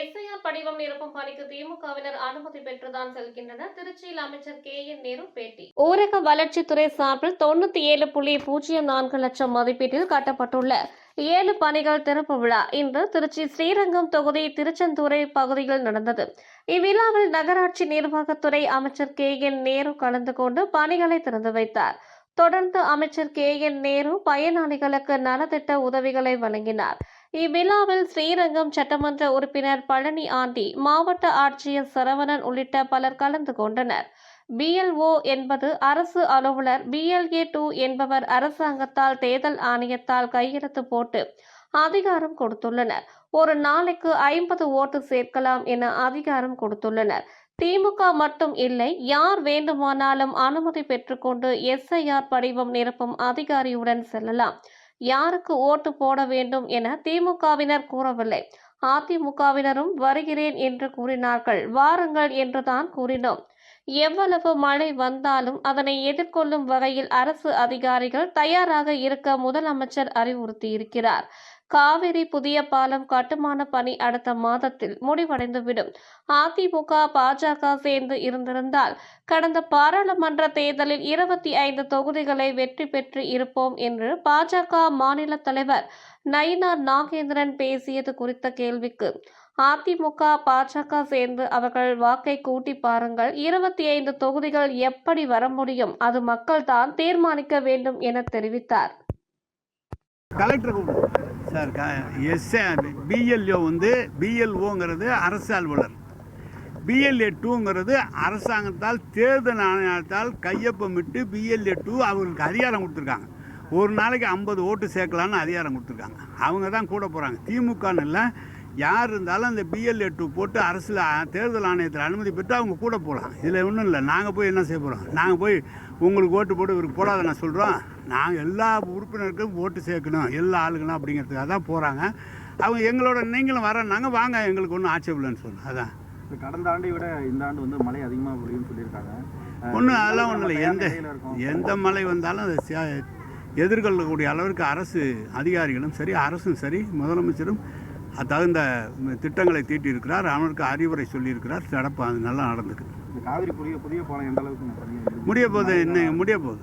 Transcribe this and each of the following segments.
SIR படிவம் நிரப்பும் பணிக்கு திமுகவினர் அனுமதி பெற்றுதான் செல்கின்றனர். திருச்சியில் அமைச்சர் கே என் நேரு பேட்டி. ஊரக வளர்ச்சித்துறை சார்பில் தொண்ணூத்தி ஏழு புள்ளி பூஜ்ஜியம் நான்கு லட்சம் மதிப்பீட்டில் கட்டப்பட்டுள்ள ஏழு பணிகள் திறப்பு விழா இன்று திருச்சி ஸ்ரீரங்கம் தொகுதி திருச்செந்தூரை பகுதியில் நடந்தது. இவ்விழாவில் நகராட்சி நிர்வாகத்துறை அமைச்சர் கே என் நேரு கலந்து கொண்டு பணிகளை திறந்து வைத்தார். தொடர்ந்து அமைச்சர் கே என் நேரு பயனாளிகளுக்கு நலத்திட்ட உதவிகளை வழங்கினார். இவ்விழாவில் ஸ்ரீரங்கம் சட்டமன்ற உறுப்பினர் பழனி ஆண்டி மாவட்ட ஆட்சியர் சரவணன் உள்ளிட்ட பலர் கலந்து கொண்டனர். பிஎல்ஓ என்பது அரசு அலுவலர் பிஎல்ஏ டூ என்பவர் அரசாங்கத்தால் தேர்தல் ஆணையத்தால் கையெழுத்து போட்டு அதிகாரம் கொடுத்துள்ளனர். ஒரு நாளைக்கு ஐம்பது ஓட்டு சேர்க்கலாம் என அதிகாரம் கொடுத்துள்ளனர். திமுக மட்டும் இல்லை யார் வேண்டுமானாலும் அனுமதி பெற்றுக்கொண்டு எஸ்ஐஆர் படிவம் நிரப்பும் அதிகாரியுடன் செல்லலாம். யாருக்கு ஓட்டு போட வேண்டும் என திமுகவினர் கூறவில்லை. அதிமுகவினரும் வருகிறேன் என்று கூறினார்கள். வாருங்கள் என்றுதான் கூறினோம். எவ்வளவு மழை வந்தாலும் அதனை எதிர்கொள்ளும் வகையில் அரசு அதிகாரிகள் தயாராக இருக்க முதலமைச்சர் அறிவுறுத்தியிருக்கிறார். காவிரி புதிய பாலம் கட்டுமான பணி அடுத்த மாதத்தில் முடிவடைந்துவிடும். அதிமுக பாஜக சேர்ந்து இருந்திருந்தால் கடந்த பாராளுமன்ற தேர்தலில் இருபத்தி ஐந்து தொகுதிகளை வெற்றி பெற்று இருப்போம் என்று பாஜக மாநில தலைவர் நயினார் நாகேந்திரன் பேசியது குறித்த கேள்விக்கு அதிமுக பாஜக சேர்ந்து அவர்கள் வாக்கை கூட்டி பாருங்கள் இருபத்தி ஐந்து தொகுதிகள் எப்படி வர முடியும் அது மக்கள் தான் தீர்மானிக்க வேண்டும் என தெரிவித்தார். Collector sir S SA BLO வந்து பிஎல்ஓங்கிறது அரசு அலுவலர். பிஎல்ஏ டூங்கிறது அரசாங்கத்தால் தேர்தல் ஆணையத்தால் கையொப்பமிட்டு பிஎல்ஏ டூ அவங்களுக்கு அதிகாரம் கொடுத்துருக்காங்க. ஒரு நாளைக்கு ஐம்பது ஓட்டு சேர்க்கலான்னு அதிகாரம் கொடுத்துருக்காங்க. அவங்க தான் கூட போகிறாங்க திமுகன்னு இல்லை யார் இருந்தாலும் அந்த பிஎல்ஏ டூ போட்டு அரசில் தேர்தல் ஆணையத்தில் அனுமதி பெற்று அவங்க கூட போகலாம் இதில் ஒன்றும் இல்லை நாங்கள் போய் என்ன செய்ய போகிறோம் நாங்கள் போய் உங்களுக்கு ஓட்டு போட்டு இவருக்கு போடாத நான் சொல்கிறோம் நாங்கள் எல்லா உறுப்பினருக்கும் ஓட்டு சேர்க்கணும் எல்லா ஆளுங்களும் அப்படிங்கிறதுக்காக தான் போகிறாங்க அவங்க எங்களோட நீங்களும் வரேன்னாங்க வாங்க எங்களுக்கு ஒன்றும் ஆட்சேபம் இல்லைன்னு சொல்லணும் அதான். இப்ப கடந்த ஆண்டை விட இந்த ஆண்டு வந்து மழை அதிகமாக பொழியும்னு சொல்லியிருக்காங்க. ஒன்றும் அதெல்லாம் ஒன்றும் இல்லை. எந்த. எந்த மழை வந்தாலும் அதை எதிர்கொள்ளக்கூடிய அளவிற்கு அரசு அதிகாரிகளும் சரி அரசும் சரி முதலமைச்சரும் தகுந்த திட்டங்களை தீட்டியிருக்கிறார். அவருக்கு அறிவுரை சொல்லியிருக்கிறார். நடப்பு அது நல்லா நடந்துக்கு காவிரி புதிய புதிய பாலம் எந்த அளவுக்கு? முடிய போகுது இன்னும் முடிய போகுது.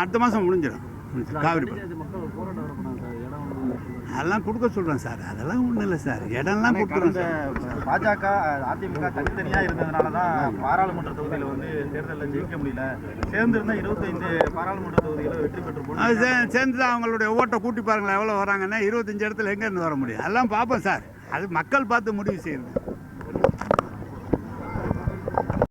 அடுத்த மாதம் முடிஞ்சிடும். காவிரி அதெல்லாம் கொடுக்க சொல்கிறேன் சார். அதெல்லாம் ஒன்றும் இல்லை சார். இடம்லாம் சார். பாஜக அதிமுக தனித்தனியாக இருந்ததுனால தான் பாராளுமன்ற தொகுதியில் வந்து தேர்தலில் ஜெயிக்க முடியல. சேர்ந்திருந்தா இருபத்தைந்து பாராளுமன்ற தொகுதியில் வெற்றி பெற்று அது சே சேர்ந்து தான் அவங்களுடைய ஓட்டை கூட்டி பாருங்களேன் எவ்வளோ வராங்கன்னா இருபத்தஞ்சு இடத்துல எங்கேருந்து வர முடியும்? அதெல்லாம் பார்ப்போம் சார். அது மக்கள் பார்த்து முடிவு செய்யுது